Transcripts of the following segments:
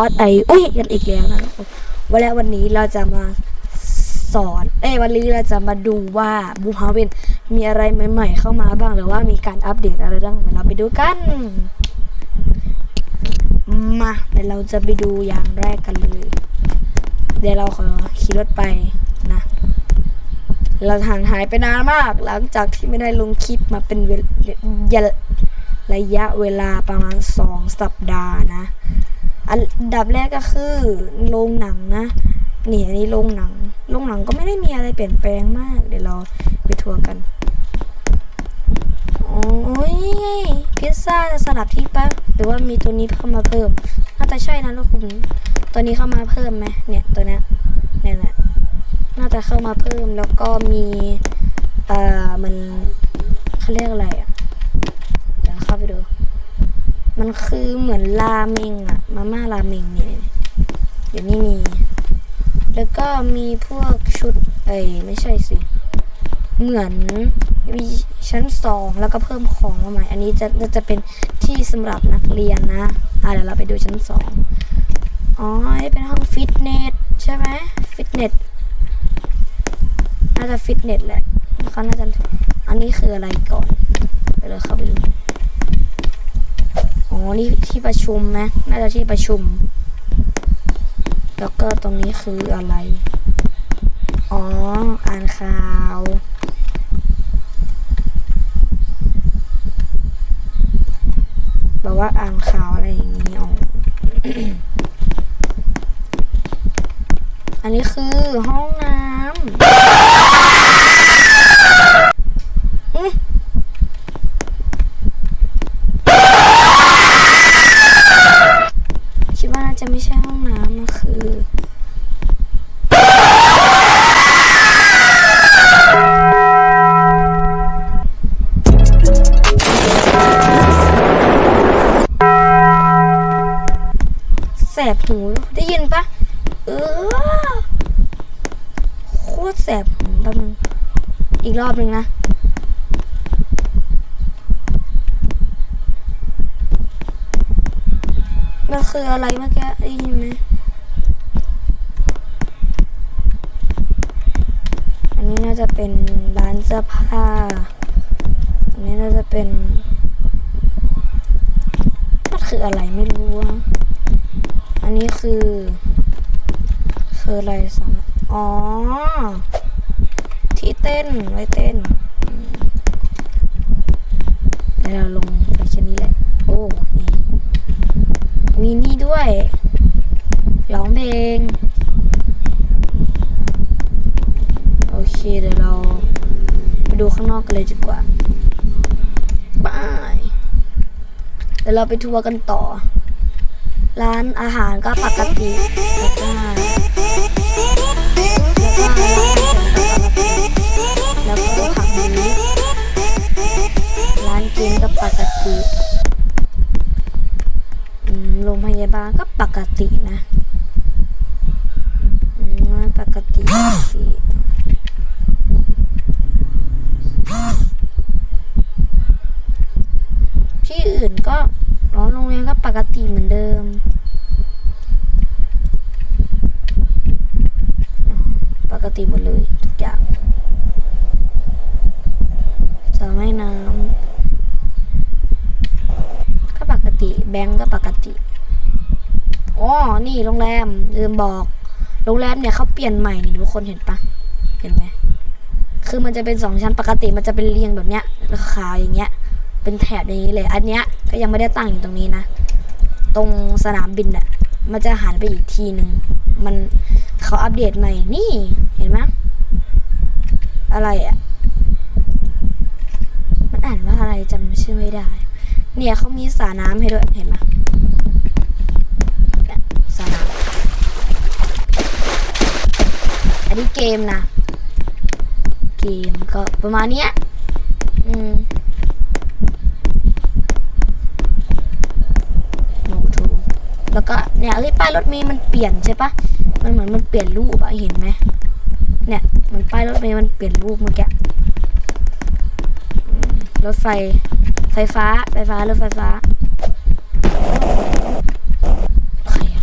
อสไออุ้ยกันอีกแล้วนะทุกคนวันแล้ววันนี้เราจะมาสอน เอ้วันนี้เราจะมาดูว่าบูฮาเวนมีอะไรใหม่ๆเข้ามาบ้างหรือว่ามีการอัปเดตอะไรบ้างเดี๋ยวเราไปดูกัน มาเดี๋ยวเราจะไปดูอย่างแรกกันเลย เดี๋ยวเราขอขี่รถไปนะ เราห่างหายไปนานมาก หลังจากที่ไม่ได้ลงคลิปมาเป็นเวลระยะเวลาประมาณสองสัปดาห์นะ อันดับแรกก็คือโรงหนังนะนี่อันนี้โรงหนังโรงหนังก็ไม่ได้มีอะไรเปลี่ยนแปลงมาก เดี๋ยวเราไปทัวร์กันโอ้ยพิซซ่าจะสลับที่ปะหรือว่ามีตัวนี้เข้ามาเพิ่มน่าจะใช่นะลูกคุณตัวนี้เข้ามาเพิ่มไหมเนี่ยตัวเนี้ยเนี่ยนะน่าจะเข้ามาเพิ่มแล้วก็มีเอ่อมันเขาเรียกอะไรอะเดี๋ยวเข้าไปดู มันคือเหมือนราเมงอะมาม่าราเมงเนี่ยเดี๋ยวนี้มี แล้วก็มีพวกชุดเอ้ไม่ใช่สิ เหมือนมีชั้นสองแล้วก็เพิ่มของมาใหม่ อันนี้จะจะเป็นที่สำหรับนักเรียนนะอะเดี๋ยวเราไปดูชั้นสองอ๋อนี่เป็นห้องฟิตเนสใช่ไหมฟิตเนสน่าจะฟิตเนสแหละเขาน่าจะอันนี้คืออะไรก่อนเดี๋ยวเราเข้าไปดู อ๋อนี่ที่ประชุมไหมน่าจะที่ประชุม แล้วก็ตรงนี้คืออะไร อ๋อ อ่านข่าวแบบว่าอ่านข่าวอะไรอย่างนี้อ๋ออันนี้คือห้องน้ำอืม คิดว่าน่าจะไม่ใช่ห้อง น้ำมันคือ แสบหูได้ยินปะเออโคตรแสบหูแป๊บนึง อีกรอบหนึ่งนะ มันคืออะไรเมื่อกี้ได้ยินไหมอันนี้น่าจะเป็นร้านเสื้อผ้า อันนี้น่าจะเป็นมันคืออะไรไม่รู้อะอันนี้คือ คืออะไรสามารถอ๋อ ที่เต้นไว้เต้นเดี๋ยวเราลงไปแค่นี้แหละ โอ้ นี่ ด้วยร้องเพลง โอเคเดี๋ยวเราไปดูข้างนอกกันเลยดีกว่าบายเดี๋ยวเราไปทัวร์กันต่อ ร้านอาหารก็ปกติแล้ ตินะอืมปกติปกติที่อื่นก็ร้อนโรงเรียนก็ปกติเหมือนเดิมปกติหมดเลยทุกอย่างจะไม่น้ำก็ปกติแบงก์ก็ นี่โรงแรมลืมบอก โรงแรมเนี่ยเขาเปลี่ยนใหม่นี่ทุกคนเห็นปะเห็นไหมคือมันจะเป็นสองชั้นปกติมันจะเป็นเรียงแบบเนี้ยขาวอย่างเงี้ย เป็นแถบอย่างนี้เลย อันเนี้ยก็ยังไม่ได้ตั้งอยู่ตรงนี้นะ ตรงสนามบินอะมันจะหันไปอีกทีหนึ่งมันเขาอัปเดตใหม่นี่เห็นไหมอะไรอะมันอ่านว่าอะไรจำชื่อไม่ได้ เนี่ยเขามีสระน้ำให้ด้วยเห็นไหมเนี่ยสระน้ำอั นนี้เกมนะ เกมก็ประมาณเนี้ย อืมโนทูแล้วก็เนี่ยเอ้ยป้ายรถเมล์มันเปลี่ยนใช่ปะมันเหมือนมันเปลี่ยนรูปอะเห็นไหมเนี่ย มันป้ายรถเมล์มันเปลี่ยนรูปเมื่อกี้รถไฟ ไฟฟ้า ไฟฟ้ารถไฟฟ้าใครอะ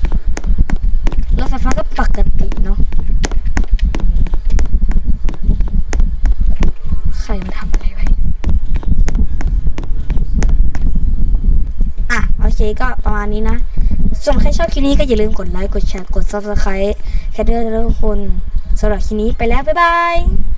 เคก็ประมาณนี้นะ ส่วนใครชอบคลิปนี้ก็อย่าลืมกดไลค์ กดแชร์ กด subscribe แค่เด้อทุกคนสำหรับคลิปนี้ไปแล้ว บ๊ายบาย